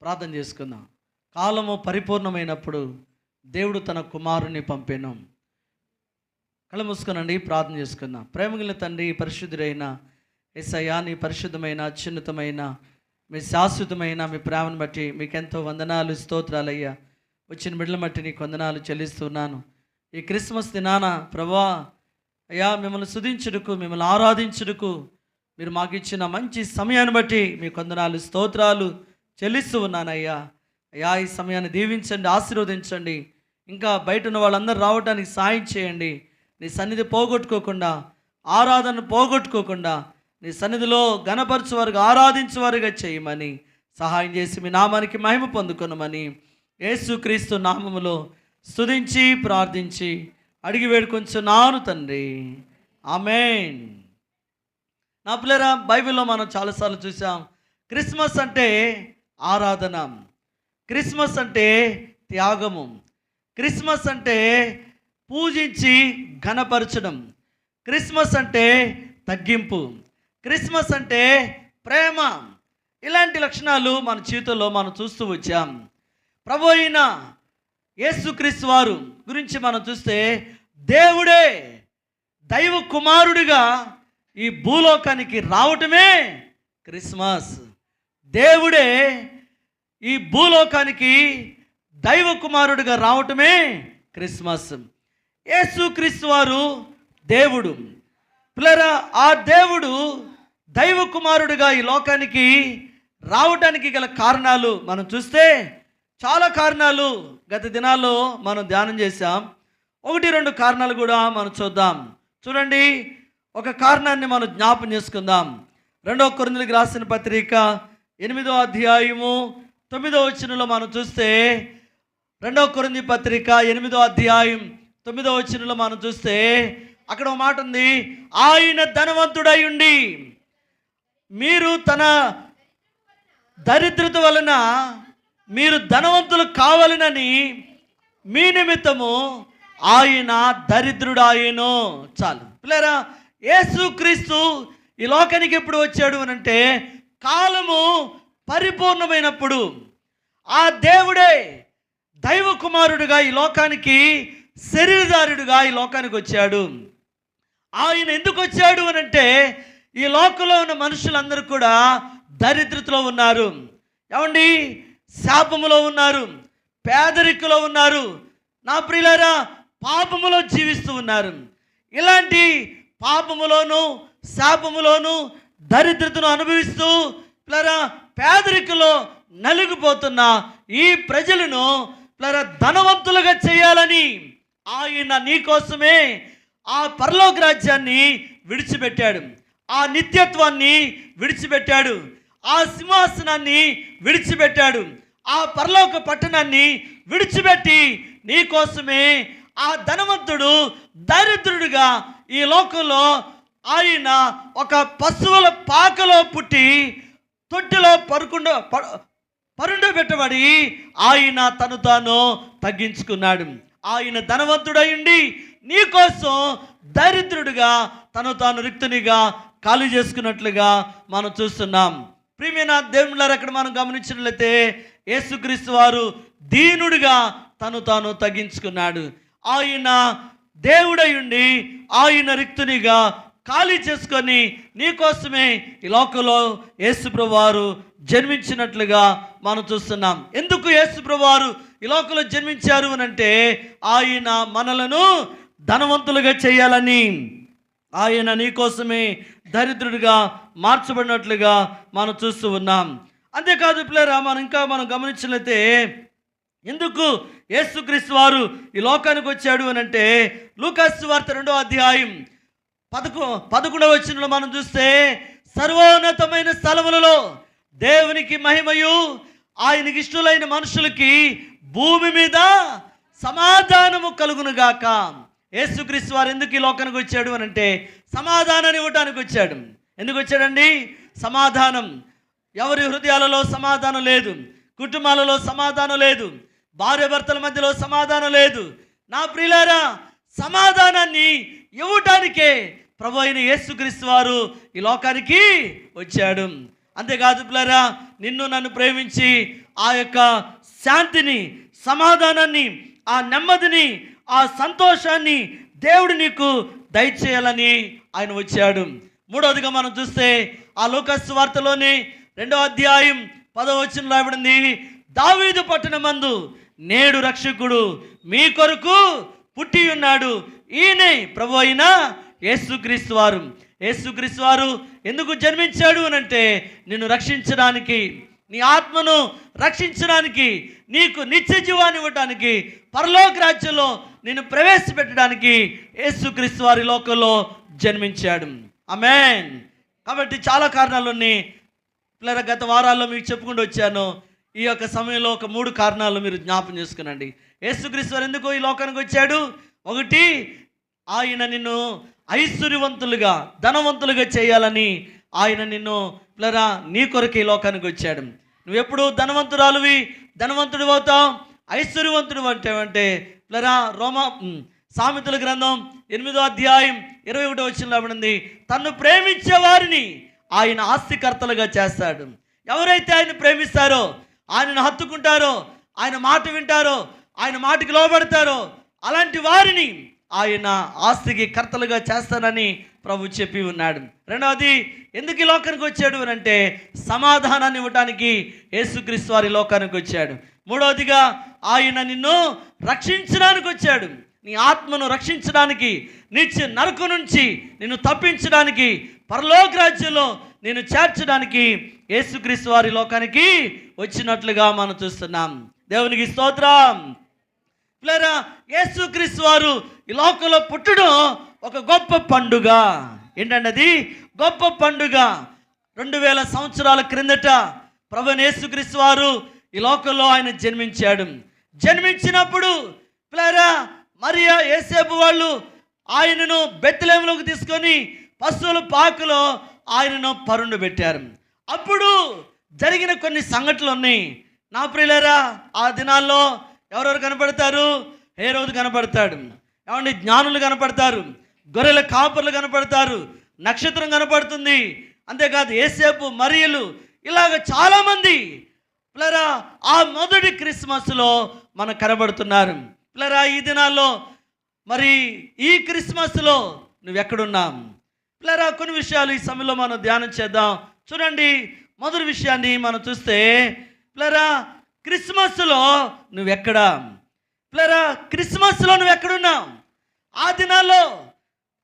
ప్రార్థన చేసుకుందాం. కాలము పరిపూర్ణమైనప్పుడు దేవుడు తన కుమారుని పంపాను. కళ్ళు మూసుకునండి ప్రార్థన చేసుకుందాం. ప్రేమగల తండ్రి పరిశుద్ధుడైన ఎస్ఐయా నీ పరిశుద్ధమైన అత్యున్నతమైన మీ శాశ్వతమైన మీ ప్రేమను బట్టి మీకెంతో వందనాలు స్తోత్రాలయ్యా. వచ్చిన బిడ్డల బట్టి నీకు వందనాలు చెల్లిస్తున్నాను. ఈ క్రిస్మస్ దినాన ప్రభా అయ్యా మిమ్మల్ని సుధించుటకు మిమ్మల్ని ఆరాధించుటకు మీరు మాకు ఇచ్చిన మంచి సమయాన్ని బట్టి మీ కొందనాలు స్తోత్రాలు చెల్లిస్తూ ఉన్నానయ్యా. అయ్యా ఈ సమయాన్ని దీవించండి ఆశీర్వదించండి. ఇంకా బయట ఉన్న వాళ్ళందరూ రావడానికి సాయం చేయండి. నీ సన్నిధి పోగొట్టుకోకుండా ఆరాధన పోగొట్టుకోకుండా నీ సన్నిధిలో గణపరచువారుగా ఆరాధించేవారుగా చేయమని సహాయం చేసి మీ నామానికి మహిమ పొందుకొనమని యేసుక్రీస్తు నామములో స్తుతించి ప్రార్థించి అడిగి వేడుకొంచున్నాను తండ్రి. ఆమెన్. నా పిల్లరా బైబిల్లో మనం చాలాసార్లు చూసాం క్రిస్మస్ అంటే ఆరాధన. క్రిస్మస్ అంటే త్యాగము. క్రిస్మస్ అంటే పూజించి ఘనపరచడం. క్రిస్మస్ అంటే తగ్గింపు. క్రిస్మస్ అంటే ప్రేమ. ఇలాంటి లక్షణాలు మన జీవితంలో మనం చూస్తూ వచ్చాం. ప్రభు అయిన యేసుక్రీస్తు వారు గురించి మనం చూస్తే దేవుడే దైవ కుమారుడిగా ఈ భూలోకానికి రావటమే క్రిస్మస్. దేవుడే ఈ భూలోకానికి దైవ కుమారుడిగా రావటమే క్రిస్మస్. యేసుక్రీస్తు వారు దేవుడు. పిల్లరా ఆ దేవుడు దైవ కుమారుడిగా ఈ లోకానికి రావటానికి గల కారణాలు మనం చూస్తే చాలా కారణాలు గత దినాల్లో మనం ధ్యానం చేశాం. ఒకటి రెండు కారణాలు కూడా మనం చూద్దాం. చూడండి ఒక కారణాన్ని మనం జ్ఞాపం చేసుకుందాం. రెండో కొరిందులకు రాసిన పత్రిక ఎనిమిదో అధ్యాయము తొమ్మిదో వచనంలో మనం చూస్తే రెండవ కొరింది పత్రిక ఎనిమిదో అధ్యాయం తొమ్మిదో వచనంలో మనం చూస్తే అక్కడ ఒక మాట ఉంది ఆయన ధనవంతుడై ఉండి మీరు తన దరిద్రత వలన మీరు ధనవంతులు కావాలనని మీ నిమిత్తము ఆయన దరిద్రుడాయను. చాలు. పిల్లరా యేసుక్రీస్తు ఈ లోకానికి ఎప్పుడు వచ్చాడు అని అంటే కాలము పరిపూర్ణమైనప్పుడు ఆ దేవుడే దైవ కుమారుడుగా ఈ లోకానికి శరీరదారుడుగా ఈ లోకానికి వచ్చాడు. ఆయన ఎందుకు వచ్చాడు అని అంటే ఈ లోకంలో ఉన్న మనుషులందరూ కూడా దరిద్రతలో ఉన్నారు. ఏమండి? శాపములో ఉన్నారు. పేదరికలో ఉన్నారు. నా ప్రియులారా పాపములో జీవిస్తూ ఉన్నారు. ఇలాంటి పాపములోను శాపములోను దరిద్రతను అనుభవిస్తూ ప్లరా పేదరికలో నలిగిపోతున్న ఈ ప్రజలను ప్లరా ధనవంతులుగా చేయాలని ఆయన నీకోసమే ఆ పరలోక రాజ్యాన్ని విడిచిపెట్టాడు. ఆ నిత్యత్వాన్ని విడిచిపెట్టాడు. ఆ సింహాసనాన్ని విడిచిపెట్టాడు. ఆ పరలోక పట్టణాన్ని విడిచిపెట్టి నీకోసమే ఆ ధనవంతుడు దరిద్రుడిగా ఈ లోకంలో ఆయన ఒక పశువుల పాకలో పుట్టి తొట్టిలో పరుకుండ పరుండ పెట్టబడి ఆయన తను తాను తగ్గించుకున్నాడు. ఆయన ధనవంతుడయుండి నీకోసం దరిద్రుడిగా తను తాను రిక్తునిగా ఖాళీ చేసుకున్నట్లుగా మనం చూస్తున్నాం. ప్రియమైన దేవుళ్ళారు అక్కడ మనం గమనించినట్లయితే యేసుక్రీస్తు వారు దీనుడిగా తను తాను తగ్గించుకున్నాడు. ఆయన దేవుడై ఉండి ఆయన రిక్తునిగా ఖాళీ చేసుకొని నీకోసమే ఈ లోకంలో యేసుప్రభు వారు జన్మించినట్లుగా మనం చూస్తున్నాం. ఎందుకు యేసుప్రభు వారు ఈ లోకంలో జన్మించారు అని అంటే ఆయన మనలను ధనవంతులుగా చేయాలని. ఆయన నీకోసమే దరిద్రుడిగా మార్చబడినట్లుగా మనం చూస్తూ ఉన్నాం. అంతేకాదు పిల్లరా మనం ఇంకా మనం గమనించినట్లయితే ఎందుకు యేసుక్రీస్తు వారు ఈ లోకానికి వచ్చాడు అని అంటే లూకాస్ వార్త రెండో అధ్యాయం పదకొ పదకొండవ వచనంలో మనం చూస్తే సర్వోన్నతమైన స్థలములలో దేవునికి మహిమయు ఆయనకి ఇష్టలైన మనుషులకి భూమి మీద సమాధానము కలుగునుగాక. యేసుక్రీస్తు వారు ఎందుకు ఈ లోకానికి వచ్చాడు అని అంటే సమాధానాన్ని ఇవ్వటానికి వచ్చాడు. ఎందుకు వచ్చాడండి? సమాధానం. ఎవరి హృదయాలలో సమాధానం లేదు? కుటుంబాలలో సమాధానం లేదు? భార్య భర్తల మధ్యలో సమాధానం లేదు? నా ప్రియులారా సమాధానాన్ని ఇవ్వటానికే ప్రభు అయిన యేసుక్రీస్తు వారు ఈ లోకానికి వచ్చాడు. అంతేకాదు పిల్లరా నిన్ను నన్ను ప్రేమించి ఆ యొక్క శాంతిని సమాధానాన్ని ఆ నెమ్మదిని ఆ సంతోషాన్ని దేవుడు నీకు దయచేయాలని ఆయన వచ్చాడు. మూడవదిగా మనం చూస్తే ఆ లోకస్ వార్తలోని రెండవ అధ్యాయం పదవ వచ్చిన రాబడింది దావీదు పట్టణమందు నేడు రక్షకుడు మీ కొరకు పుట్టి ఉన్నాడు. ఈయనే ప్రభు అయిన యేసుక్రీస్తు వారు. యేసుక్రీస్తు వారు ఎందుకు జన్మించాడు అని అంటే నిన్ను రక్షించడానికి నీ ఆత్మను రక్షించడానికి నీకు నిత్య జీవాన్ని ఇవ్వడానికి పరలోక రాజ్యంలో నిన్ను ప్రవేశపెట్టడానికి యేసుక్రీస్తు వారి లోకంలో జన్మించాడు. అమేన్ కాబట్టి చాలా కారణాలు ఉన్నాయి. పిల్లల గత వారాల్లో మీకు చెప్పుకుంటూ వచ్చాను. ఈ యొక్క సమయంలో ఒక మూడు కారణాలు మీరు జ్ఞాపం చేసుకునండి. యేసుక్రీస్తు వారు ఎందుకు ఈ లోకానికి వచ్చాడు? ఒకటి ఆయన నిన్ను ఐశ్వర్యవంతులుగా ధనవంతులుగా చేయాలని ఆయన నిన్ను ప్లరా నీ కొరకు ఈ లోకానికి వచ్చాడు. నువ్వు ఎప్పుడు ధనవంతురాలువి ధనవంతుడు అవుతావు ఐశ్వర్యవంతుడు అంటే ప్లరా రోమ సామెతల గ్రంథం ఎనిమిదో అధ్యాయం ఇరవై ఒకటో వచ్చిన రాబడింది తన్ను ప్రేమించే వారిని ఆయన ఆస్తికర్తలుగా చేస్తాడు. ఎవరైతే ఆయన ప్రేమిస్తారో ఆయనను హత్తుకుంటారో ఆయన మాట వింటారో ఆయన మాటకి లోబడతారో అలాంటి వారిని ఆయన ఆస్తికి కర్తలుగా చేస్తానని ప్రభు చెప్పి ఉన్నాడు. రెండవది ఎందుకు ఈ లోకానికి వచ్చాడు అని అంటే సమాధానాన్ని ఇవ్వటానికి యేసుక్రీస్తు వారి లోకానికి వచ్చాడు. మూడవదిగా ఆయన నిన్ను రక్షించడానికి వచ్చాడు. నీ ఆత్మను రక్షించడానికి నిత్య నరకు నుంచి నిన్ను తప్పించడానికి పరలోక రాజ్యంలో నేను చేర్చడానికి యేసుక్రీస్తు వారి లోకానికి వచ్చినట్లుగా మనం చూస్తున్నాం. దేవునికి స్తోత్రం. పిల్లరా యేసుక్రీస్తు వారు ఈ లోకంలో పుట్టడం ఒక గొప్ప పండుగ. ఏంటంటే అది గొప్ప పండుగ. రెండు వేల సంవత్సరాల క్రిందట ప్రభు యేసుక్రీస్తు వారు ఈ లోకంలో ఆయన జన్మించాడు. జన్మించినప్పుడు ప్లేరా మరియా ఏసేపు వాళ్ళు ఆయనను బెత్తలేములోకి తీసుకొని పశువుల పాకలో ఆయనను పరుండు పెట్టారు. అప్పుడు జరిగిన కొన్ని సంఘటనలు ఉన్నాయి. నా ప్రియులరా ఆ దినాల్లో ఎవరెవరు కనపడతారు? ఏ రోజు కనపడతాడు? ఏమండి జ్ఞానులు కనపడతారు గొర్రెల కాపర్లు కనపడతారు నక్షత్రం కనపడుతుంది. అంతేకాదు ఏసేపు మరియలు ఇలాగ చాలామంది పిల్లరా ఆ మొదటి క్రిస్మస్లో మనకు కనబడుతున్నారు. పిల్లరా ఈ దినాల్లో మరి ఈ క్రిస్మస్లో నువ్వు ఎక్కడున్నాం పిల్లరా కొన్ని విషయాలు ఈ సమయంలో మనం ధ్యానం చేద్దాం. చూడండి మొదటి విషయాన్ని మనం చూస్తే పిల్లరా క్రిస్మస్లో నువ్వెక్కడా? ప్లరా క్రిస్మస్లో నువ్వు ఎక్కడున్నావు ఆ దినాల్లో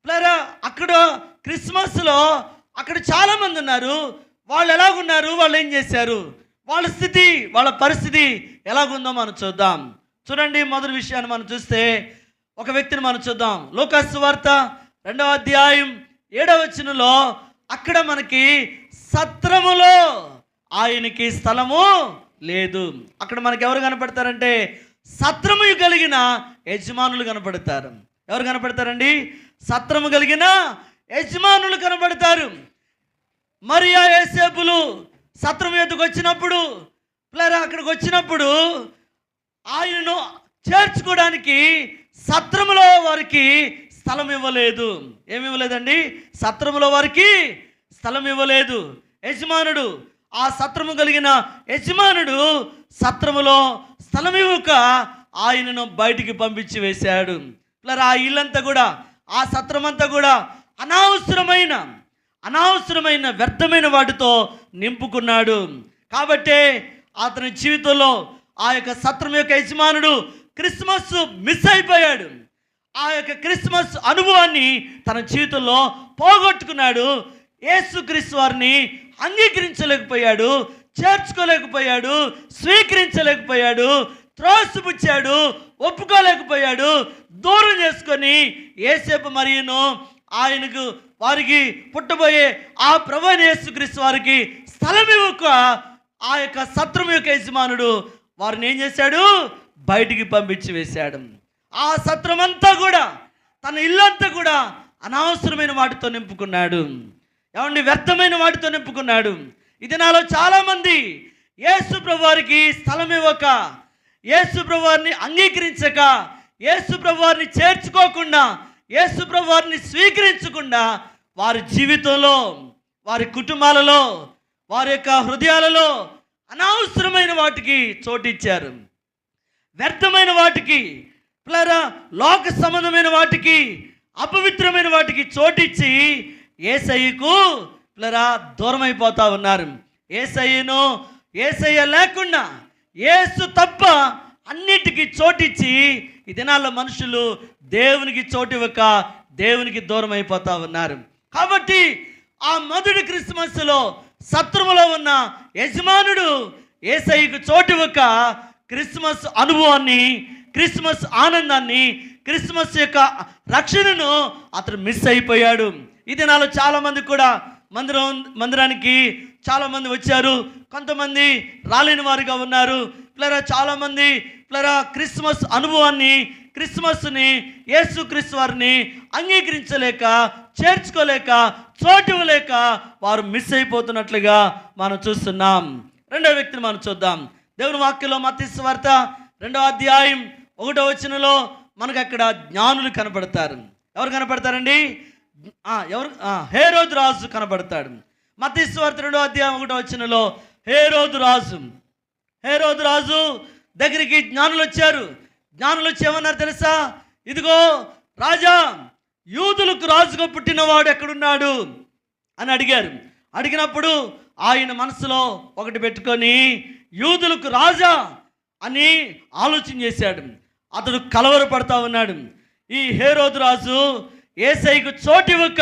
ప్లరా అక్కడ క్రిస్మస్లో అక్కడ చాలామంది ఉన్నారు. వాళ్ళు ఎలాగున్నారు? వాళ్ళు ఏం చేశారు? వాళ్ళ స్థితి వాళ్ళ పరిస్థితి ఎలాగుందో మనం చూద్దాం. చూడండి మొదటి విషయాన్ని మనం చూస్తే ఒక వ్యక్తిని మనం చూద్దాం. లోకస్ వార్త రెండవ అధ్యాయం ఏడవ వచనంలో అక్కడ మనకి సత్రములో ఆయనకి స్థలము లేదు. అక్కడ మనకు ఎవరు కనపడతారంటే సత్రము కలిగిన యజమానులు కనపడతారు. ఎవరు కనపడతారండి? సత్రము కలిగిన యజమానులు కనపడతారు. మరియా ఏసేపులు సత్రం ఎద్దుకు వచ్చినప్పుడు పిల్లరా అక్కడికి వచ్చినప్పుడు ఆయనను చేర్చుకోవడానికి సత్రములో వారికి స్థలం ఇవ్వలేదు. ఏమి ఇవ్వలేదండి? సత్రములో వారికి స్థలం ఇవ్వలేదు. యజమానుడు ఆ సత్రము కలిగిన యజమానుడు సత్రములో స్థలం ఇవ్వక ఆయనను బయటికి పంపించి వేశాడు. ఇట్లా ఆ ఇల్లంతా కూడా ఆ సత్రమంతా కూడా అనవసరమైన అనవసరమైన వ్యర్థమైన వాటితో నింపుకున్నాడు. కాబట్టే అతని జీవితంలో ఆ యొక్క సత్రం యొక్క యజమానుడు క్రిస్మస్ మిస్ అయిపోయాడు. ఆ యొక్క క్రిస్మస్ అనుభవాన్ని తన జీవితంలో పోగొట్టుకున్నాడు. యేసుక్రీస్తు వారిని అంగీకరించలేకపోయాడు చేర్చుకోలేకపోయాడు స్వీకరించలేకపోయాడు త్రోసిపుచ్చాడు ఒప్పుకోలేకపోయాడు. దూరం చేసుకొని ఏసేపు మరియును ఆయనకు వారికి పుట్టబోయే ఆ ప్రభు యేసుక్రీస్తు వారికి స్థలం ఇవ్వక ఆ యొక్క సత్రం యొక్క యజమానుడు వారిని ఏం చేశాడు? బయటికి పంపించి వేశాడు ఆ శత్రుమంతా కూడా తన ఇల్లంతా కూడా అనవసరమైన వాటితో నింపుకున్నాడు. ఏమండి వ్యర్థమైన వాటితో నింపుకున్నాడు. ఇది నాలో చాలామంది. యేసు ప్రభువారికి స్థలం ఇవ్వక యేసు ప్రభువారిని అంగీకరించక యేసు ప్రభువారిని చేర్చుకోకుండా యేసు ప్రభువారిని స్వీకరించకుండా వారి జీవితంలో వారి కుటుంబాలలో వారి యొక్క హృదయాలలో అనవసరమైన వాటికి చోటిచ్చారు. వ్యర్థమైన వాటికి పిల్లరా లోక సంబంధమైన వాటికి అపవిత్రమైన వాటికి చోటిచ్చి ఏసయ్యకు పిల్లరా దూరం అయిపోతూ ఉన్నారు. ఏసయ్యను ఏసయ్య లేకుండా ఏసు తప్ప అన్నిటికీ చోటిచ్చి ఈ దినాల్లో మనుషులు దేవునికి చోటు ఇవ్వక దేవునికి దూరం అయిపోతూ ఉన్నారు. కాబట్టి ఆ మొదటి క్రిస్మస్లో సత్రములో ఉన్న యజమానుడు ఏసైకు చోటు ఇవ్వక క్రిస్మస్ అనుభవాన్ని క్రిస్మస్ ఆనందాన్ని క్రిస్మస్ యొక్క రక్షణను అతను మిస్ అయిపోయాడు. ఈ దినాలు చాలామంది కూడా మందిరం మందిరానికి చాలామంది వచ్చారు. కొంతమంది రాలేని వారుగా ఉన్నారు. ప్లరా చాలామంది పిల్లరా క్రిస్మస్ అనుభవాన్ని క్రిస్మస్ని యేసుక్రీస్తు వారిని అంగీకరించలేక చేర్చుకోలేక చోటివ్వలేక వారు మిస్ అయిపోతున్నట్లుగా మనం చూస్తున్నాం. రెండో వ్యక్తిని మనం చూద్దాం. దేవుని వాక్యలో మత్స్సు వార్త రెండో అధ్యాయం ఒకటో వచనంలో మనకు అక్కడ జ్ఞానులు కనపడతారు. ఎవరు కనపడతారండి? ఎవరు? హే రోజు రాజు కనబడతాడు. మతీశ్వర్త రెండో అధ్యాయం ఒకటో హే రోజు రాజు. హేరోదు రాజు దగ్గరికి జ్ఞానులు వచ్చారు. జ్ఞానులు వచ్చి ఏమన్నారు తెలుసా? ఇదిగో రాజా యూదులకు రాజుగా పుట్టినవాడు ఎక్కడున్నాడు? అని అడిగారు. అడిగినప్పుడు ఆయన మనసులో ఒకటి పెట్టుకొని యూదులకు రాజా అని ఆలోచన చేశాడు. అతడు కలవరపడతా ఉన్నాడు. ఈ హేరోదు రాజు ఏసైకు చోటివ్వక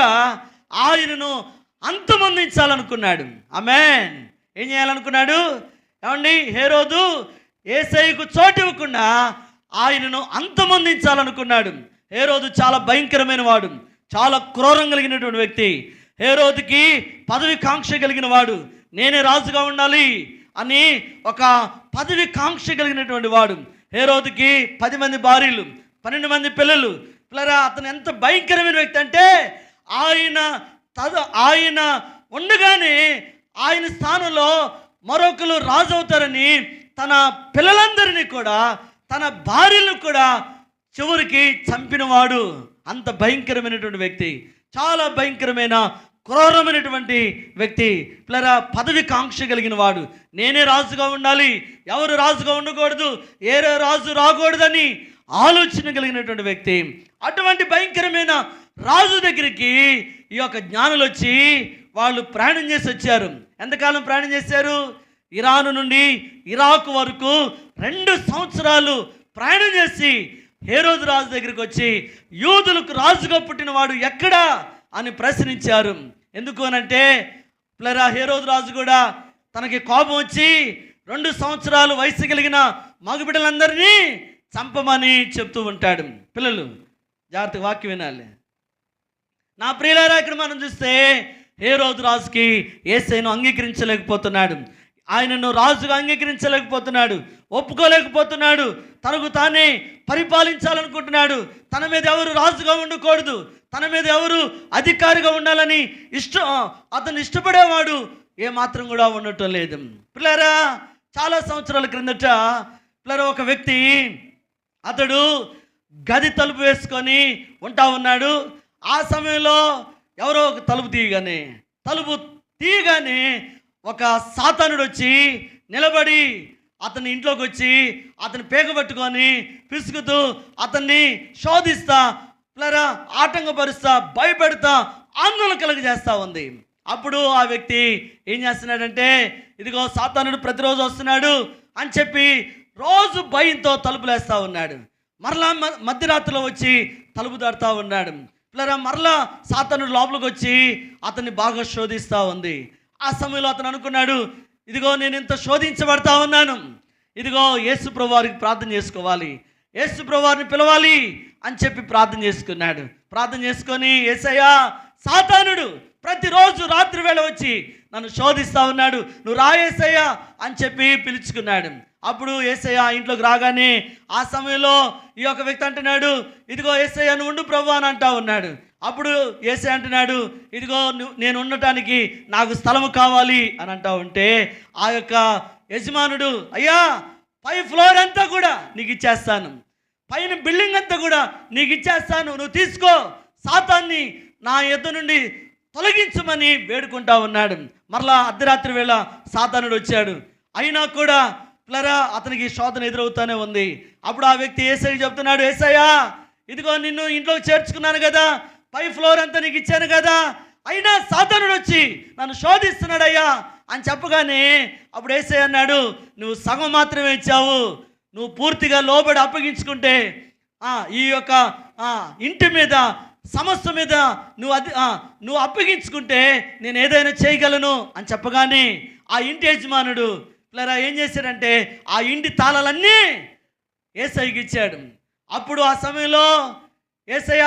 ఆయనను అంతమొందించాలనుకున్నాడు. ఆమెన్. ఏం చేయాలనుకున్నాడు? ఏమండి? హేరోదు ఏసైకు చోటివ్వకుండా ఆయనను అంతమొందించాలనుకున్నాడు. హేరోదు చాలా భయంకరమైన వాడు చాలా క్రూరం కలిగినటువంటి వ్యక్తి. హేరోదుకి పదవి కాంక్ష కలిగిన వాడు నేనే రాజుగా ఉండాలి అని ఒక పదవి కాంక్ష కలిగినటువంటి వాడు. హేరోదుకి పది మంది భార్యలు పన్నెండు మంది పిల్లలు పిల్లరా అతను ఎంత భయంకరమైన వ్యక్తి అంటే ఆయన తద ఆయన ఉండగానే ఆయన స్థానంలో మరొకరు రాజు అవుతారని తన పిల్లలందరినీ కూడా తన భార్యను కూడా చివరికి చంపినవాడు. అంత భయంకరమైనటువంటి వ్యక్తి చాలా భయంకరమైన క్రూరమైనటువంటి వ్యక్తి. పిల్లరా పదవి కాంక్ష కలిగిన వాడు నేనే రాజుగా ఉండాలి ఎవరు రాజుగా ఉండకూడదు ఏ రాజు రాకూడదని ఆలోచన కలిగినటువంటి వ్యక్తి అటువంటి భయంకరమైన రాజు దగ్గరికి ఈ యొక్క జ్ఞానులు వచ్చి వాళ్ళు ప్రయాణం చేసి వచ్చారు. ఎంతకాలం ప్రయాణం చేశారు? ఇరాను నుండి ఇరాక్ వరకు రెండు సంవత్సరాలు ప్రయాణం చేసి హేరోజు రాజు దగ్గరికి వచ్చి యూదులకు రాజుగా పుట్టినవాడు ఎక్కడా అని ప్రశ్నించారు. ఎందుకు అనంటే ప్లరా హేరోజు రాజు కూడా తనకి కోపం వచ్చి రెండు సంవత్సరాలు వయసు కలిగిన మగబిడ్డలందరినీ చంపమని చెప్తూ ఉంటాడు. పిల్లలు జాగ్రత్తగా వాక్యం వినాలి. నా ప్రియులారా ఇక్కడ మనం చూస్తే ఏ రోజు రాజుకి ఏసైను అంగీకరించలేకపోతున్నాడు. ఆయనను రాజుగా అంగీకరించలేకపోతున్నాడు. ఒప్పుకోలేకపోతున్నాడు. తనకు తానే పరిపాలించాలనుకుంటున్నాడు. తన మీద ఎవరు రాజుగా ఉండకూడదు. తన మీద ఎవరు అధికారిగా ఉండాలని ఇష్ట అతను ఇష్టపడేవాడు ఏ మాత్రం కూడా ఉండటం లేదు. పిల్లరా చాలా సంవత్సరాల క్రిందట పిల్లరా ఒక వ్యక్తి అతడు గది తలుపు వేసుకొని ఉంటా ఉన్నాడు. ఆ సమయంలో ఎవరో ఒక తలుపు తీయగానే తలుపు తీయగానే ఒక సాతానుడు వచ్చి నిలబడి అతని ఇంట్లోకి వచ్చి అతని పేక పట్టుకొని పిసుకుతూ అతన్ని శోధిస్తా ప్లరా ఆటంకపరుస్తా భయపెడతా ఆందోళన కలుగజేస్తా ఉంది. అప్పుడు ఆ వ్యక్తి ఏం చేస్తున్నాడంటే ఇదిగో సాతానుడు ప్రతిరోజు వస్తున్నాడు అని చెప్పి రోజు భయంతో తలుపులేస్తూ ఉన్నాడు. మరలా మధ్యరాత్రిలో వచ్చి తలుపు దాడుతూ ఉన్నాడు. పిల్లరా మరలా సాతానుడు లోపలికి వచ్చి అతన్ని బాగా శోధిస్తూ ఉంది. ఆ సమయంలో అతను అనుకున్నాడు ఇదిగో నేను ఇంత శోధించబడతా ఉన్నాను. ఇదిగో యేసు ప్రభువారికి ప్రార్థన చేసుకోవాలి. యేసు ప్రభువారిని పిలవాలి అని చెప్పి ప్రార్థన చేసుకున్నాడు. ప్రార్థన చేసుకొని ఏసయ్యా సాతానుడు ప్రతిరోజు రాత్రి వేళ వచ్చి నన్ను శోధిస్తా ఉన్నాడు. నువ్వు రా అని చెప్పి పిలుచుకున్నాడు. అప్పుడు ఏసయ్య ఇంట్లోకి రాగానే ఆ సమయంలో ఈ యొక్క వ్యక్తి అంటున్నాడు ఇదిగో ఏసయ్య నువ్వు ఉండు ప్రభు అని అంటా ఉన్నాడు. అప్పుడు ఏసై అంటున్నాడు ఇదిగో నేను ఉండటానికి నాకు స్థలము కావాలి అని అంటా ఉంటే ఆ యొక్క యజమానుడు అయ్యా పై ఫ్లోర్ అంతా కూడా నీకు ఇచ్చేస్తాను. పైన బిల్డింగ్ అంతా కూడా నీకు ఇచ్చేస్తాను. నువ్వు తీసుకో. సాతాన్ని నా ఎద్దు నుండి తొలగించమని వేడుకుంటా ఉన్నాడు. మరలా అర్ధరాత్రి వేళ సాతానుడు వచ్చాడు. అయినా కూడా పిల్లరా అతనికి శోధన ఎదురవుతానే ఉంది. అప్పుడు ఆ వ్యక్తి ఏసై చెప్తున్నాడు ఏసయ్యా ఇదిగో నిన్ను ఇంట్లో చేర్చుకున్నాను కదా పై ఫ్లోర్ అంతా నీకు ఇచ్చాను కదా అయినా సాధనుడు వచ్చి నన్ను శోధిస్తున్నాడయ్యా అని చెప్పగానే అప్పుడు ఏసై అన్నాడు నువ్వు సగం మాత్రమే ఇచ్చావు నువ్వు పూర్తిగా లోబడి అప్పగించుకుంటే ఆ, ఈ యొక్క ఇంటి మీద సమస్య మీద నువ్వు అది నువ్వు అప్పగించుకుంటే నేను ఏదైనా చేయగలను అని చెప్పగానే ఆ ఇంటి యజమానుడు పిల్లరా ఏం చేశాడంటే ఆ ఇంటి తాళాలన్నీ ఏసైకి ఇచ్చాడు. అప్పుడు ఆ సమయంలో ఏసయ్య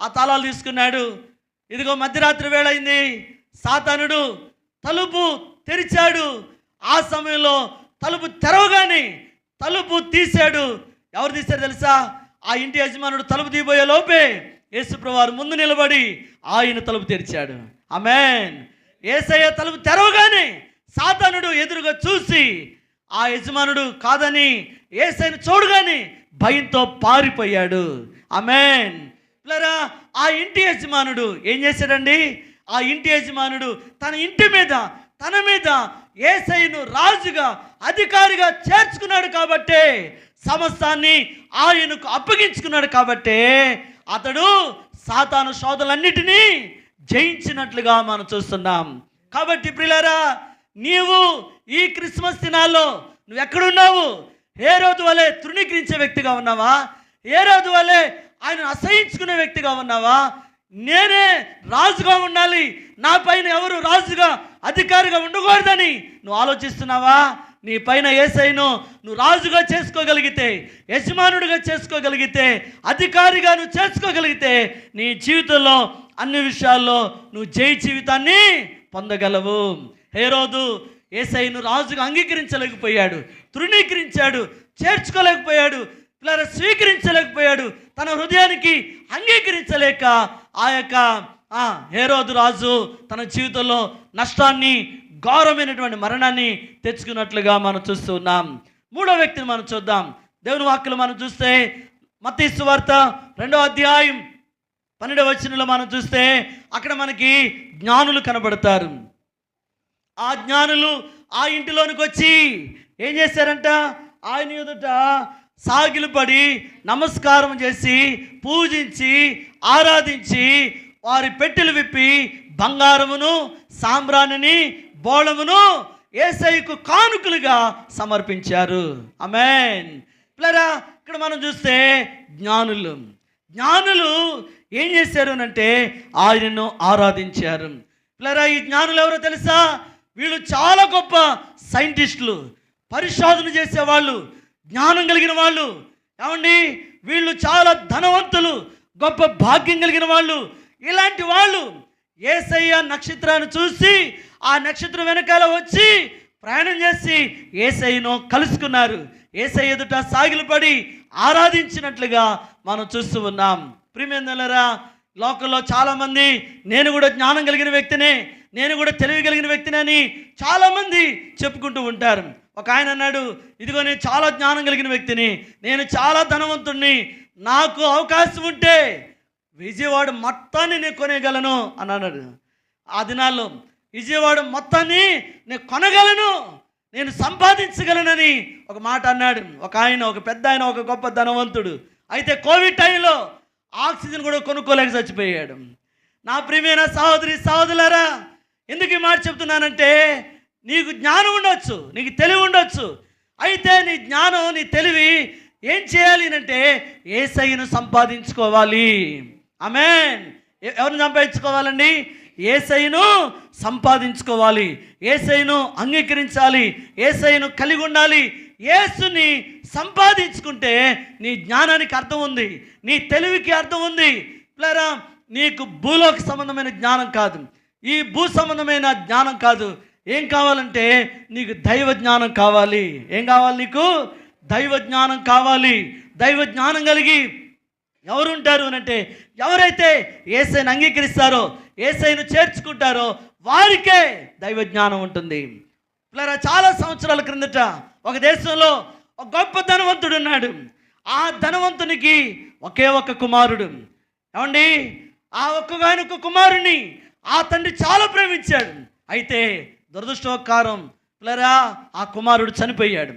ఆ తాళాలు తీసుకున్నాడు. ఇదిగో మధ్యరాత్రి వేళయింది సాతానుడు తలుపు తెరిచాడు. ఆ సమయంలో తలుపు తెరవగానే తలుపు తీశాడు. ఎవరు తీశారు తెలుసా? ఆ ఇంటి యజమానుడు తలుపు తీయబోయే లోపే యేసుప్రవారు ముందు నిలబడి ఆయన తలుపు తెరిచాడు. ఆమెన్. ఏసయ్య తలుపు తెరవగానే సాతానుడు ఎదురుగా చూసి ఆ యజమానుడు కాదని ఏసైన చూడగానే భయంతో పారిపోయాడు. ఆమెన్. పిల్లరా ఆ ఇంటి యజమానుడు ఏం చేశాడండి? ఆ ఇంటి యజమానుడు తన ఇంటి మీద తన మీద ఏసైను రాజుగా అధికారిగా చేర్చుకున్నాడు కాబట్టే సమస్తాన్ని ఆయనకు అప్పగించుకున్నాడు కాబట్టే అతడు సాతాను శోధలన్నిటినీ జయించినట్లుగా మనం చూస్తున్నాం. కాబట్టి ప్రిలారా నీవు ఈ క్రిస్మస్ దినాల్లో నువ్వు ఎక్కడున్నావు ఏ రోజు వలె తృణీకరించే వ్యక్తిగా ఉన్నావా? ఏ రోజు వలె ఆయన అసహించుకునే వ్యక్తిగా ఉన్నావా? నేనే రాజుగా ఉండాలి. నా పైన ఎవరు రాజుగా అధికారిగా ఉండకూడదని నువ్వు ఆలోచిస్తున్నావా? నీ పైన ఏసైను నువ్వు రాజుగా చేసుకోగలిగితే యజమానుడిగా చేసుకోగలిగితే అధికారిగా నువ్వు చేసుకోగలిగితే నీ జీవితంలో అన్ని విషయాల్లో నువ్వు జై జీవితాన్ని పొందగలవు. హేరోదు ఏసైను రాజుగా అంగీకరించలేకపోయాడు తృణీకరించాడు చేర్చుకోలేకపోయాడు పిల్లలు స్వీకరించలేకపోయాడు తన హృదయానికి అంగీకరించలేక ఆ యొక్క హేరోదు రాజు తన జీవితంలో నష్టాన్ని ఘోరమైనటువంటి మరణాన్ని తెచ్చుకున్నట్లుగా మనం చూస్తూ ఉన్నాం. మూడో వ్యక్తిని మనం చూద్దాం. దేవుని వాక్యలు మనం చూస్తే మతీసు వార్త రెండో అధ్యాయం పన్నెండవ వచనంలో మనం చూస్తే అక్కడ మనకి జ్ఞానులు కనబడతారు. ఆ జ్ఞానులు ఆ ఇంటిలోనికి వచ్చి ఏం చేశారంట? ఆయన ఎదుట సాగిలపడి నమస్కారం చేసి పూజించి ఆరాధించి వారి పెట్టెలు విప్పి బంగారమును సాంబ్రాణిని బోళమును ఏసైకు కానుకలుగా సమర్పించారు. అమెన్ పిల్లరా ఇక్కడ మనం చూస్తే జ్ఞానులు. జ్ఞానులు ఏం చేశారు అంటే ఆయనను ఆరాధించారు. పిల్లరా ఈ జ్ఞానులు ఎవరో తెలుసా? వీళ్ళు చాలా గొప్ప సైంటిస్టులు పరిశోధన చేసేవాళ్ళు జ్ఞానం కలిగిన వాళ్ళు. ఏమండి? వీళ్ళు చాలా ధనవంతులు గొప్ప భాగ్యం కలిగిన వాళ్ళు. ఇలాంటి వాళ్ళు ఏసయ్య నక్షత్రాన్ని చూసి ఆ నక్షత్రం వెనకాల వచ్చి ప్రయాణం చేసి ఏసయ్యను కలుసుకున్నారు. ఏసై ఎదుట సాగిలపడి ఆరాధించినట్లుగా మనం చూస్తూ ఉన్నాం. ప్రియమేందలరా లోకంలో చాలామంది నేను కూడా జ్ఞానం కలిగిన వ్యక్తినే నేను కూడా తెలివి కలిగిన వ్యక్తినని చాలామంది చెప్పుకుంటూ ఉంటారు. ఒక ఆయన అన్నాడు ఇదిగో నేను చాలా జ్ఞానం కలిగిన వ్యక్తిని నేను చాలా ధనవంతుణ్ణి నాకు అవకాశం ఉంటే విజయవాడ మొత్తాన్ని నేను కొనేయగలను అని అన్నాడు. ఆ దినాల్లో విజయవాడ మొత్తాన్ని నేను కొనగలను నేను సంపాదించగలనని ఒక మాట అన్నాడు. ఒక ఆయన ఒక పెద్ద ఆయన ఒక గొప్ప ధనవంతుడు. అయితే కోవిడ్ టైంలో ఆక్సిజన్ కూడా కొనుక్కోలేక చచ్చిపోయాడు. నా ప్రియమైన సహోదరి సహోదరులారా ఎందుకు ఈ మాట చెప్తున్నానంటే నీకు జ్ఞానం ఉండొచ్చు నీకు తెలివి ఉండొచ్చు. అయితే నీ జ్ఞానం నీ తెలివి ఏం చేయాలి అంటే ఏసైను సంపాదించుకోవాలి. ఆమెన్. ఎవరిని సంపాదించుకోవాలండి? ఏసైను సంపాదించుకోవాలి. ఏసైను అంగీకరించాలి. ఏసైను కలిగి ఉండాలి. ఏసుని సంపాదించుకుంటే నీ జ్ఞానానికి అర్థం ఉంది నీ తెలివికి అర్థం ఉంది. ప్లరా నీకు భూలోకి సంబంధమైన జ్ఞానం కాదు. ఈ భూ సంబంధమైన జ్ఞానం కాదు. ఏం కావాలంటే నీకు దైవ జ్ఞానం కావాలి. ఏం కావాలి నీకు? దైవ జ్ఞానం కావాలి. దైవ జ్ఞానం కలిగి ఎవరు ఉంటారు అని అంటే ఎవరైతే ఏసైని అంగీకరిస్తారో ఏసైను చేర్చుకుంటారో వారికే దైవ జ్ఞానం ఉంటుంది. పిల్లరా చాలా సంవత్సరాల క్రిందట ఒక దేశంలో ఒక గొప్ప ధనవంతుడు ఉన్నాడు. ఆ ధనవంతునికి ఒకే ఒక్క కుమారుడు. ఏమండి? ఆ ఒక్కగానొక్క కుమారుని ఆ తండ్రి చాలా ప్రేమించాడు. అయితే దురదృష్టవకారం పిల్లరా ఆ కుమారుడు చనిపోయాడు.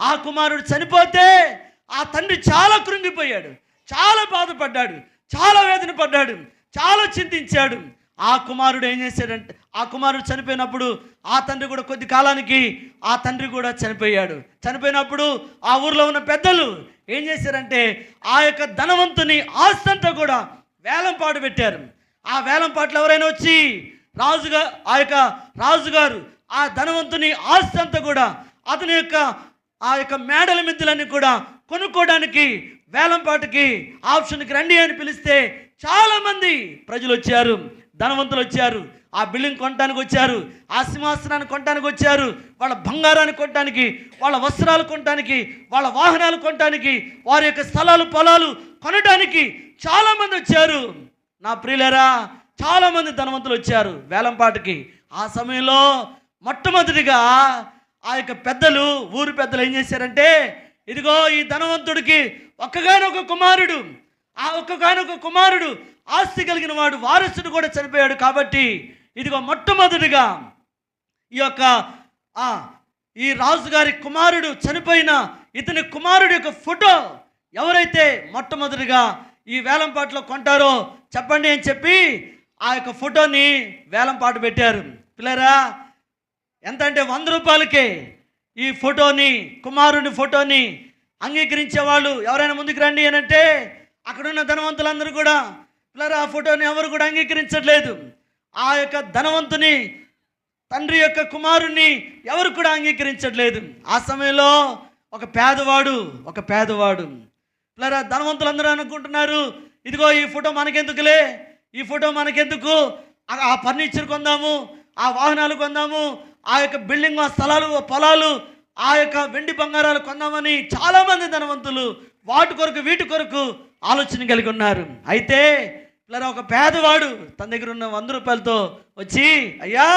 ఆ కుమారుడు చనిపోతే ఆ తండ్రి చాలా కృంగిపోయాడు. చాలా బాధపడ్డాడు. చాలా వేదన పడ్డాడు చాలా చింతించాడు. ఆ కుమారుడు ఏం చేశాడంటే ఆ కుమారుడు చనిపోయినప్పుడు ఆ తండ్రి కూడా కొద్ది కాలానికి ఆ తండ్రి కూడా చనిపోయాడు. చనిపోయినప్పుడు ఆ ఊర్లో ఉన్న పెద్దలు ఏం చేశారంటే ఆ యొక్క ధనవంతుని ఆస్తంతా కూడా కూడా వేలంపాటు పెట్టారు. ఆ వేలంపాట్లు ఎవరైనా వచ్చి రాజుగా ఆ యొక్క రాజుగారు ఆ ధనవంతుని ఆస్తి అంతా కూడా అతని యొక్క ఆ యొక్క మేడల మిద్దులన్నీ కూడా కొనుక్కోవడానికి వేలంపాటకి ఆప్షన్కి రండి అని పిలిస్తే చాలామంది ప్రజలు వచ్చారు ధనవంతులు వచ్చారు ఆ బిల్డింగ్ కొనడానికి వచ్చారు ఆ సింహాసనాన్ని కొనడానికి వచ్చారు వాళ్ళ బంగారాన్ని కొనడానికి వాళ్ళ వస్త్రాలు కొనడానికి వాళ్ళ వాహనాలు కొనడానికి వారి యొక్క స్థలాలు పొలాలు కొనడానికి చాలామంది వచ్చారు. నా ప్రియులరా చాలామంది ధనవంతులు వచ్చారు వేలంపాటికి. ఆ సమయంలో మొట్టమొదటిగా ఆ యొక్క పెద్దలు ఊరు పెద్దలు ఏం చేశారంటే ఇదిగో ఈ ధనవంతుడికి ఒక్కగానొక కుమారుడు ఆ ఒక్కగానొక కుమారుడు ఆస్తి కలిగిన వాడు వారసుడు కూడా చనిపోయాడు కాబట్టి ఇదిగో మొట్టమొదటిగా ఈ యొక్క ఆ, ఈ రాజుగారి కుమారుడు చనిపోయిన ఇతని కుమారుడి యొక్క ఫోటో ఎవరైతే మొట్టమొదటిగా ఈ వేలంపాట్లో కొంటారో చెప్పండి అని చెప్పి ఆ యొక్క ఫోటోని వేలంపాటు పెట్టారు. పిల్లరా ఎంత అంటే వంద రూపాయలకే ఈ ఫోటోని కుమారుని ఫోటోని అంగీకరించే వాళ్ళు ఎవరైనా ముందుకు రండి అని అంటే అక్కడున్న ధనవంతులందరూ కూడా పిల్లరా ఆ ఫోటోని ఎవరు కూడా అంగీకరించట్లేదు. ఆ యొక్క ధనవంతుని తండ్రి యొక్క కుమారుణ్ణి ఎవరు కూడా అంగీకరించట్లేదు. ఆ సమయంలో ఒక పేదవాడు ఒక పేదవాడు పిల్లరా ధనవంతులందరూ అనుకుంటున్నారు ఇదిగో ఈ ఫోటో మనకెందుకులే? ఈ ఫోటో మనకెందుకు? ఆ- ఫర్నిచర్ కొందాము ఆ వాహనాలు కొందాము ఆ యొక్క బిల్డింగ్ ఆ స్థలాలు పొలాలు ఆ యొక్క వెండి బంగారాలు కొందామని చాలామంది ధనవంతులు వాటి కొరకు వీటి కొరకు ఆలోచన కలిగి ఉన్నారు. అయితే ఇలా ఒక పేదవాడు తన దగ్గర ఉన్న వంద రూపాయలతో వచ్చి అయ్యా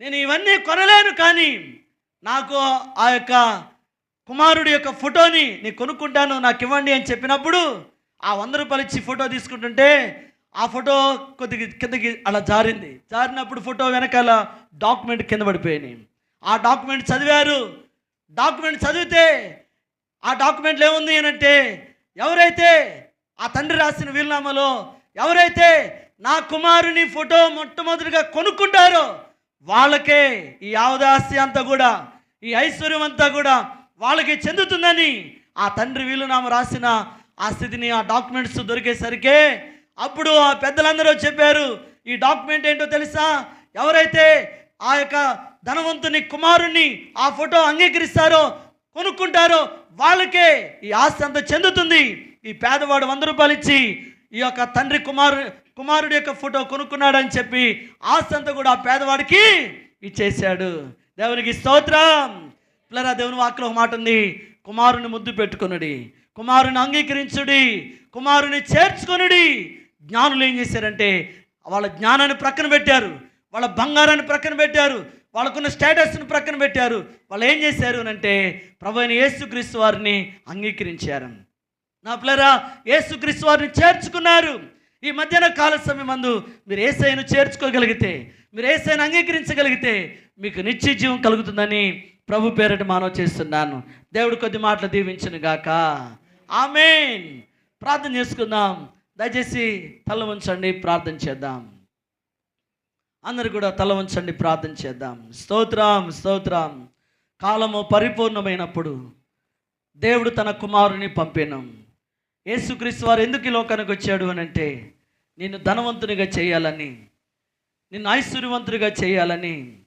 నేను ఇవన్నీ కొనలేను కానీ నాకు ఆ యొక్క కుమారుడి యొక్క ఫోటోని నేను కొనుక్కుంటాను నాకు ఇవ్వండి అని చెప్పినప్పుడు ఆ వంద రూపాయలు ఇచ్చి ఫోటో తీసుకుంటుంటే ఆ ఫోటో కొద్దిగా కిందకి అలా జారింది. జారినప్పుడు ఫోటో వెనకాల డాక్యుమెంట్ కింద పడిపోయినాయి. ఆ డాక్యుమెంట్ చదివారు. డాక్యుమెంట్ చదివితే ఆ డాక్యుమెంట్లో ఏముంది అంటే ఎవరైతే ఆ తండ్రి రాసిన వీలునామాలో ఎవరైతే నా కుమారుని ఫోటో మొట్టమొదటిగా కొనుక్కుంటారో వాళ్ళకే ఈ ఆవదాస్తి అంతా కూడా ఈ ఐశ్వర్యం అంతా కూడా వాళ్ళకి చెందుతుందని ఆ తండ్రి వీలునామా రాసిన ఆ స్థితిని ఆ డాక్యుమెంట్స్ దొరికేసరికి అప్పుడు ఆ పెద్దలందరూ చెప్పారు ఈ డాక్యుమెంట్ ఏంటో తెలుసా? ఎవరైతే ఆ యొక్క ధనవంతుని కుమారుణ్ణి ఆ ఫోటో అంగీకరిస్తారో కొనుక్కుంటారో వాళ్ళకే ఈ ఆస్తి అంతా చెందుతుంది. ఈ పేదవాడు వంద రూపాయలు ఇచ్చి ఈ యొక్క తండ్రి కుమారు కుమారుడి యొక్క ఫోటో కొనుక్కున్నాడని చెప్పి ఆస్తి అంతా కూడా ఆ పేదవాడికి ఇచ్చేశాడు. దేవునికి స్తోత్రం. పిల్లరా దేవుని వాక్లో ఒక మాట ఉంది. కుమారుని ముద్దు పెట్టుకొనుడి. కుమారుని అంగీకరించుడి కుమారుని చేర్చుకొనుడి. జ్ఞానులు ఏం చేశారంటే వాళ్ళ జ్ఞానాన్ని ప్రక్కన పెట్టారు వాళ్ళ బంగారాన్ని ప్రక్కన పెట్టారు వాళ్ళకున్న స్టేటస్ని ప్రక్కన పెట్టారు. వాళ్ళు ఏం చేశారు అని అంటే ప్రభు అయిన యేసుక్రీస్తు వారిని అంగీకరించారు. నా పిల్లరా యేసుక్రీస్తు వారిని చేర్చుకున్నారు. ఈ మధ్యాహ్న కాల సమయం అందు మీరు ఏసైను చేర్చుకోగలిగితే మీరు ఏసైను అంగీకరించగలిగితే మీకు నిత్య జీవం కలుగుతుందని ప్రభు పేరట మానవ చేస్తున్నాను. దేవుడు కొద్ది మాటలు దీవించను గాక ఆమెన్. ప్రార్థన చేసుకుందాం. దయచేసి తల ఉంచండి ప్రార్థన చేద్దాం. అందరు కూడా తల ఉంచండి ప్రార్థన చేద్దాం. స్తోత్రం స్తోత్రం. కాలము పరిపూర్ణమైనప్పుడు దేవుడు తన కుమారుని పంపినం. యేసుక్రీస్తు వారు ఎందుకు ఈ లోకానికి వచ్చాడు అని అంటే నిన్ను ధనవంతునిగా చేయాలని నిన్ను ఐశ్వర్యవంతుడిగా చేయాలని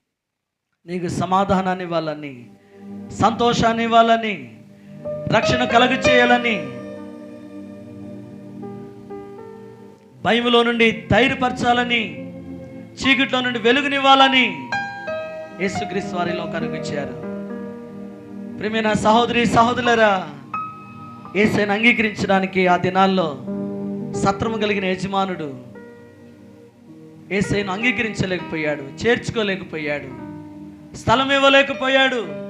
నీకు సమాధానాన్ని ఇవ్వాలని సంతోషాన్ని ఇవ్వాలని రక్షణ కలుగు చేయాలని భయములో నుండి ధైర్యపరచాలని చీకట్లో నుండి వెలుగునివ్వాలని యేసుక్రీస్తు వారి లోకానికి వచ్చారు. ప్రేమైన సహోదరి సహోదరులరా ఏసైని అంగీకరించడానికి ఆ దినాల్లో సత్రము కలిగిన యజమానుడు ఏసైను అంగీకరించలేకపోయాడు చేర్చుకోలేకపోయాడు స్థలం ఇవ్వలేకపోయాడు.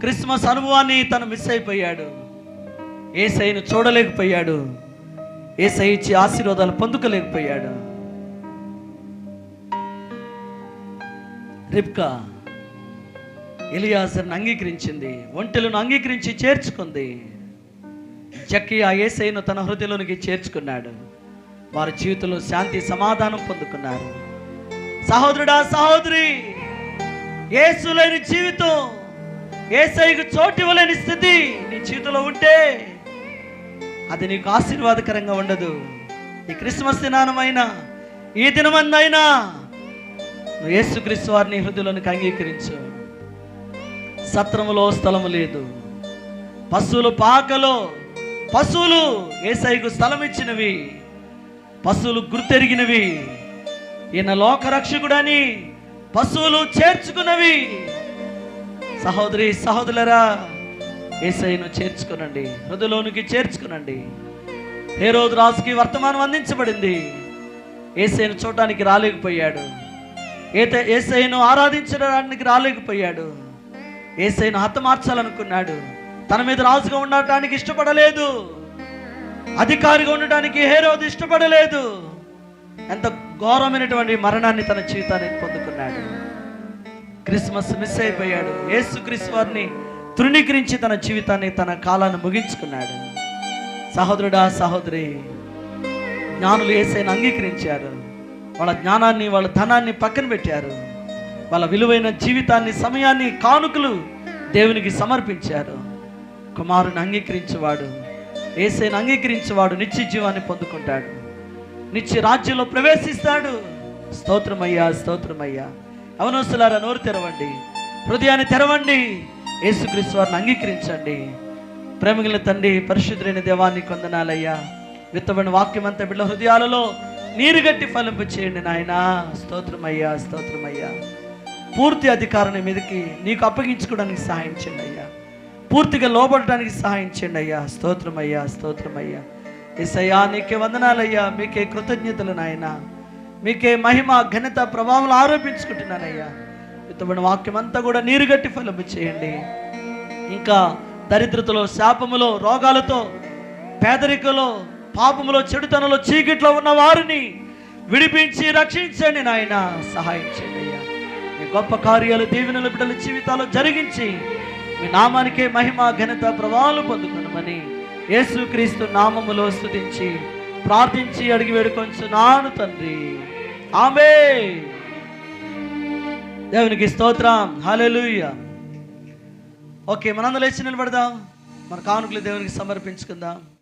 క్రిస్మస్ అనుభవాన్ని తను మిస్ అయిపోయాడు. ఏసైను చూడలేకపోయాడు. ఏసై ఇచ్చి ఆశీర్వాదాలు పొందుకోలేకపోయాడు. రిబ్కా ఎలియాజర్ని అంగీకరించింది. ఒంటెలను అంగీకరించి చేర్చుకుంది. జక్కి ఆ ఏసైను తన హృదయంలోనికి చేర్చుకున్నాడు. వారి జీవితంలో శాంతి సమాధానం పొందుకున్నారు. సహోదరుడా సహోదరి ఏసులైన జీవితం ఏసైకు చోటు ఇవ్వలేని స్థితి నీ చేతిలో ఉంటే అది నీకు ఆశీర్వాదకరంగా ఉండదు. ఈ క్రిస్మస్ దినానమైనా ఈ దినమందైనా నువ్వు యేసుక్రీస్తు వారిని హృదయంలోనికి అంగీకరించు. సత్రములో స్థలము లేదు. పశువులు పాకలో పశువులు ఏసైకు స్థలం ఇచ్చినవి పశువులు గుర్తెరిగినవి. ఈయన లోకరక్షకుడని పశువులు చేర్చుకున్నవి. సహోదరి సహోదరులరా ఏసైను చేర్చుకునండి హృదయలోనికి చేర్చుకునండి. ఏ రోజు రాజుకి వర్తమానం అందించబడింది ఏసైను చూడటానికి రాలేకపోయాడు. ఏతే ఏసైను ఆరాధించడానికి రాలేకపోయాడు. ఏసైను హతమార్చాలనుకున్నాడు. తన మీద రాజుగా ఉండటానికి ఇష్టపడలేదు. అధికారిగా ఉండటానికి హేరోదు ఇష్టపడలేదు. ఎంత ఘోరమైనటువంటి మరణాన్ని తన జీవితాన్ని పొందుకున్నాడు. క్రిస్మస్ మిస్ అయిపోయాడు. యేసు క్రీస్తు వారిని తృణీకరించి తన జీవితాన్ని తన కాలాన్ని ముగించుకున్నాడు. సహోదరుడా సహోదరి జ్ఞానులు ఏసైనా అంగీకరించారు. వాళ్ళ జ్ఞానాన్ని వాళ్ళ ధనాన్ని పక్కన పెట్టారు. వాళ్ళ విలువైన జీవితాన్ని సమయాన్ని కానుకలు దేవునికి సమర్పించారు. కుమారుని అంగీకరించేవాడు ఏసైని అంగీకరించేవాడు నిత్య జీవాన్ని పొందుకుంటాడు. నిత్య రాజ్యంలో ప్రవేశిస్తాడు. స్తోత్రమయ్యా స్తోత్రమయ్యా. అవనవసలారా నోరు తెరవండి. హృదయాన్ని తెరవండి. యేసుక్రీస్తు వారిని అంగీకరించండి. ప్రేమికుల తండ్రి పరిశుద్ధులైన దేవాన్ని కొందనాలయ్యా. విత్తబడిన వాక్యం అంతా బిడ్డ హృదయాలలో నీరు గట్టి ఫలింపు చేయండి నాయన. స్తోత్రమయ్యా స్తోత్రమయ్యా. పూర్తి అధికారాన్ని మీదకి నీకు అప్పగించుకోవడానికి సహాయం చేయండి అయ్యా. పూర్తిగా లోపడటానికి సహాయం చేయండి అయ్యా. స్తోత్రమయ్యా స్తోత్రమయ్యా. ఎసయ్యా నీకే వందనాలయ్యా. మీకే కృతజ్ఞతలు నాయనా. మీకే మహిమ ఘనత ప్రభావం ఆరోపించుకుంటున్నానయ్యా. విత్తబడిన వాక్యం అంతా కూడా నీరుగట్టి ఫలము చేయండి. ఇంకా దరిద్రతలో శాపములో రోగాలతో పేదరికలో పాపములో చెడుతనంలో చీకట్లో ఉన్న వారిని విడిపించి రక్షించండి నాయన. సహాయం చేయండి అయ్యా. మీ గొప్ప కార్యాలు దీవెనల బిడ్డల జీవితాలు జరిగించి మీ నామానికే మహిమ ఘనత ప్రభావాలు పొందుకునమని యేసుక్రీస్తు నామములో స్తుతించి ప్రార్థించి అడిగి వేడుకొంచున్నాను తండ్రి. ఆమె దేవునికి స్తోత్రం. హల్లెలూయా. ఓకే మనందరూ లేచి నిలబడదాం. మన కానుకలు దేవునికి సమర్పించుకుందాం.